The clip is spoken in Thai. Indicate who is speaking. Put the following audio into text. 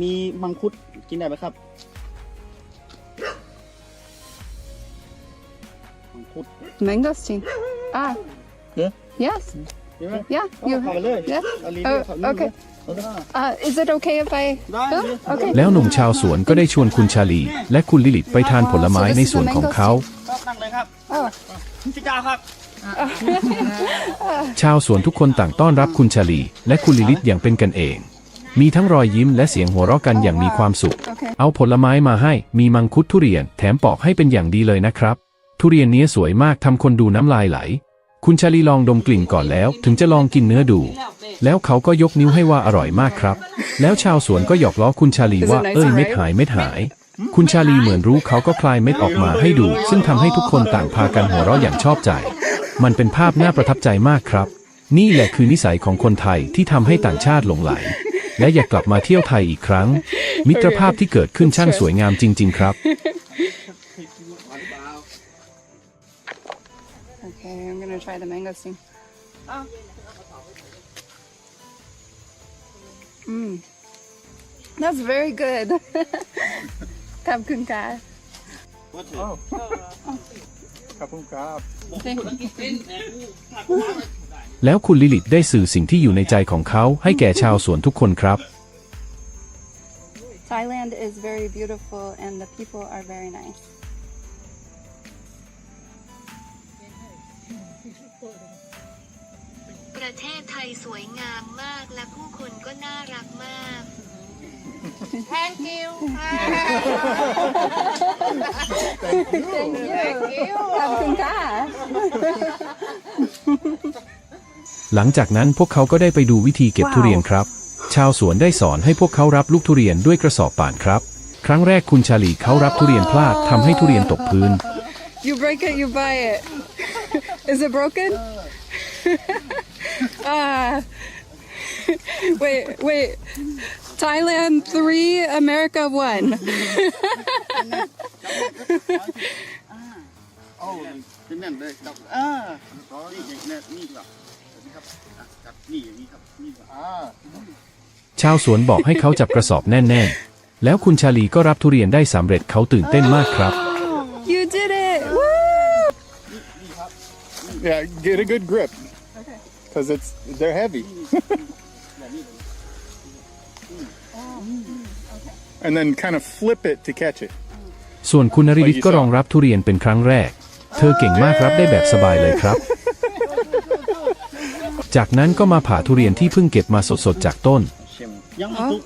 Speaker 1: มีมังคุดกินได้ไหมครับ มังคุด
Speaker 2: Mangosteen. Ah.
Speaker 1: Yeah?
Speaker 2: Yes.
Speaker 1: ใช่ไหม
Speaker 2: Yeah.
Speaker 1: เอา
Speaker 2: You.
Speaker 1: เข้าไปเลย
Speaker 2: Yes.
Speaker 1: เอาลีเลีย
Speaker 2: Oh,
Speaker 1: เข้านี่
Speaker 2: okay.
Speaker 1: เอาได้
Speaker 2: Uh, is it okay if I?
Speaker 1: ได้
Speaker 2: Huh?
Speaker 1: เลย
Speaker 2: Okay.
Speaker 3: แล้วหนุ่มชาวสวนก็ได้ชวนคุณชาลี และคุณลิลิตไปทานผลไม้ในสวนของเขา
Speaker 1: ครับนั่งเลยครับ
Speaker 2: Oh.
Speaker 1: พี่จ้าครับ
Speaker 3: ชาวสวนทุกคนต่างต้อนรับคุณชาลี และคุณลิลิตอย่างเป็นกันเอง มีทั้งรอยยิ้มและเสียงหัวเราะกันอย่างมีความสุข
Speaker 2: Okay.
Speaker 3: เอาผลไม้มาให้ มีมังคุดทุเรียน แถมปอกให้เป็นอย่างดีเลยนะครับ ทุเรียนเนี้ยสวยมากทำคนดูน้ำลายไหล คุณชาลีลองดมกลิ่นก่อนแล้ว ถึงจะลองกินเนื้อดู แล้วเขาก็ยกนิ้วให้ว่าอร่อยมากครับ แล้วชาวสวนก็หยอกล้อคุณชาลีว่า เอ้ยเม็ดหายเม็ดหาย คุณชาลีเหมือนรู้เขาก็คลายเม็ดออกมาให้ดู ซึ่งทำให้ทุกคนต่างพากันหัวเราะอย่างชอบใจ มันเป็นภาพน่าประทับใจมากครับ นี่แหละคือนิสัยของคนไทยที่ทำให้ต่างชาติหลงไหล และอยากกลับมาเที่ยวไทยอีกครั้ง มิตรภาพที่เกิดขึ้นช่างสวยงามจริง ๆ ครับ
Speaker 2: Okay. I'm gonna try the mangosteen. Mm. That's very good. ขอบคุณค่ะ
Speaker 4: ขอบคุณครับ
Speaker 3: แล้วคุณลิลิตได้สื่อสิ่งที่อยู่ในใจของเขาให้แก่ชาวสวนทุกคนครับ
Speaker 2: Thailand is very beautiful and the people are very nice.
Speaker 5: ประเทศไทยสวยงามมากและผู้คนก็น่ารักมาก
Speaker 2: Thank you. ขอบคุณค่ะ
Speaker 3: หลังจากนั้นพวกเขาก็ได้ไปดูวิธีเก็บ
Speaker 2: ว้าว
Speaker 3: ทุเรียนครับ ชาวสวนได้สอนให้พวกเขารับลูกทุเรียนด้วยกระสอบป่านครับ ครั้งแรกคุณชาลีเขารับทุเรียนพลาดทำให้ทุเรียนตกพื้น
Speaker 2: You break it, you buy it. Is it broken? Ah. wait, wait. Thailand three, America one.
Speaker 1: โอ้เป็นนั่นเลยครับอ่านี่อย่างนี้นี่ครับนี่ ครับอะจับนี่อย่างนี้ครับนี่ครับอ่า
Speaker 3: ชาวสวนบอกให้เขาจับกระสอบแน่นๆแล้วคุณชาลีก็รับทุเรียนได้สำเร็จเขาตื่นเต้นมากครับ
Speaker 2: You did it! Woo!
Speaker 4: Yeah, get a good grip. Because it's they're heavy. and then kind of flip it to catch it.
Speaker 3: ส่วนคุณนริลิตก็รองรับทุเรียนเป็นครั้งแรก เธอเก่งมากรับได้แบบสบายเลยครับ จากนั้นก็มาผ่าทุเรียนที่เพิ่งเก็บมาสดๆจากต้น
Speaker 1: ยังไม่ตุก